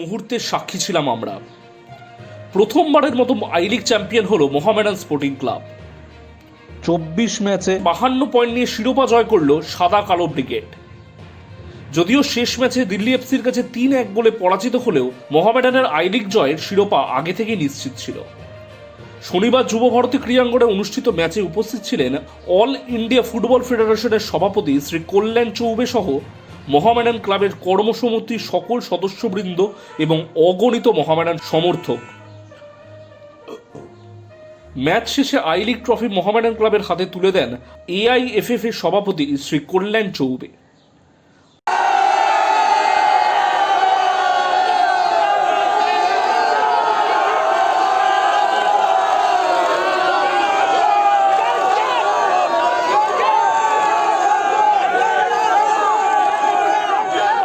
মুহূর্তের সাক্ষী ছিলাম আমরা। প্রথমবারের মতো আই লিগ চ্যাম্পিয়ন হলো মোহামেডান স্পোর্টিং ক্লাব। চব্বিশ ম্যাচে বাহান্ন পয়েন্ট নিয়ে শিরোপা জয় করল সাদা কালো ব্রিগেড। যদিও শেষ ম্যাচে দিল্লি এফসির কাছে তিন এক গোলে পরাজিত হলেও মোহামেডানের আই লিগ জয়ের শিরোপা আগে থেকেই নিশ্চিত ছিল। শনিবার যুব ভারতী ক্রীড়াঙ্গনে অনুষ্ঠিত ম্যাচে উপস্থিত ছিলেন অল ইন্ডিয়া ফুটবল ফেডারেশনের সভাপতি শ্রী কল্যাণ চৌবে সহ মোহামেডান ক্লাবের কর্মসমিতির সকল সদস্যবৃন্দ এবং অগণিত মহামেডান সমর্থক। ম্যাচ শেষে আই লিগ ট্রফি মহামেডান ক্লাবের হাতে তুলে দেন এআইএফএফ এর সভাপতি শ্রী কল্যাণ চৌবে।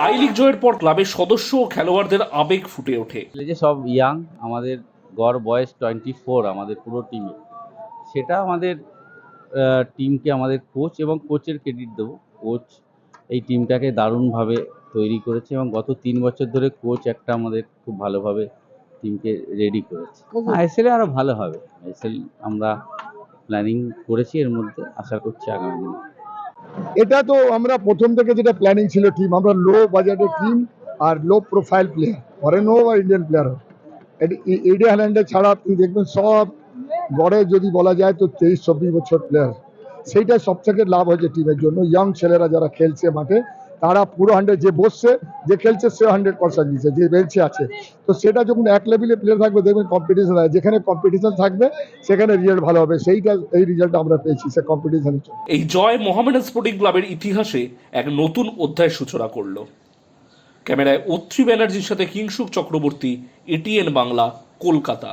আই লিগ জয়ের পর ক্লাবের সদস্য ও খেলোয়াড়দের আবেগ ফুটে ওঠে। এই যে সব ইয়াং আমাদের গড় বয়স টোয়েন্টি ফোর আমাদের পুরো টিমে। সেটা আমাদের টিমকে আমাদের কোচ এবং কোচের ক্রেডিট দেবো। কোচ এই টিমটাকে দারুণভাবে তৈরি করেছে এবং গত তিন বছর ধরে কোচ একটা আমাদের খুব ভালোভাবে টিমকে রেডি করেছে। আইএসএলে আরও ভালো হবে। আইএসএল আমরা প্ল্যানিং করেছি এর মধ্যে। আশা করছি আগামী দিনে। এটা তো আমরা প্রথম থেকে যেটা প্ল্যানিং ছিল টিম আমরা লো বাজেটের টিম আর লো প্রোফাইল প্লেয়ার ফরেন হোক আর ইন্ডিয়ান প্লেয়ার হোক ইডিয়া হ্যাল্যান্ডে ছাড়া আপনি দেখবেন সব গড়ে যদি বলা যায় তো তেইশ, চব্বিশ বছর প্লেয়ার সেইটা সব থেকে লাভ হয়েছে টিমের জন্য। ইয়াং ছেলেরা যারা খেলছে মাঠে তারা পুরো হান্ড্রেড যে বসছে, যে খেলছে, সে হান্ড্রেড পার্সেন্ট দিচ্ছে যে বেঞ্চে আছে। তো সেটা যখন এক লেভেলে প্লেয়ার থাকবে, দেখবেন কম্পিটিশন হয়। যেখানে কম্পিটিশন থাকবে, সেখানে রিজাল্ট ভালো হবে। সেইটা, এই রিজাল্টটা আমরা পেয়েছি, সে কম্পিটিশনের এই জয় মোহামেডান স্পোর্টিং ক্লাবের ইতিহাসে এক নতুন অধ্যায় সূচনা করল। ক্যামেরায় অত্রি ব্যানার্জির সাথে কিংসুক চক্রবর্তী এটিএন বাংলা, কলকাতা।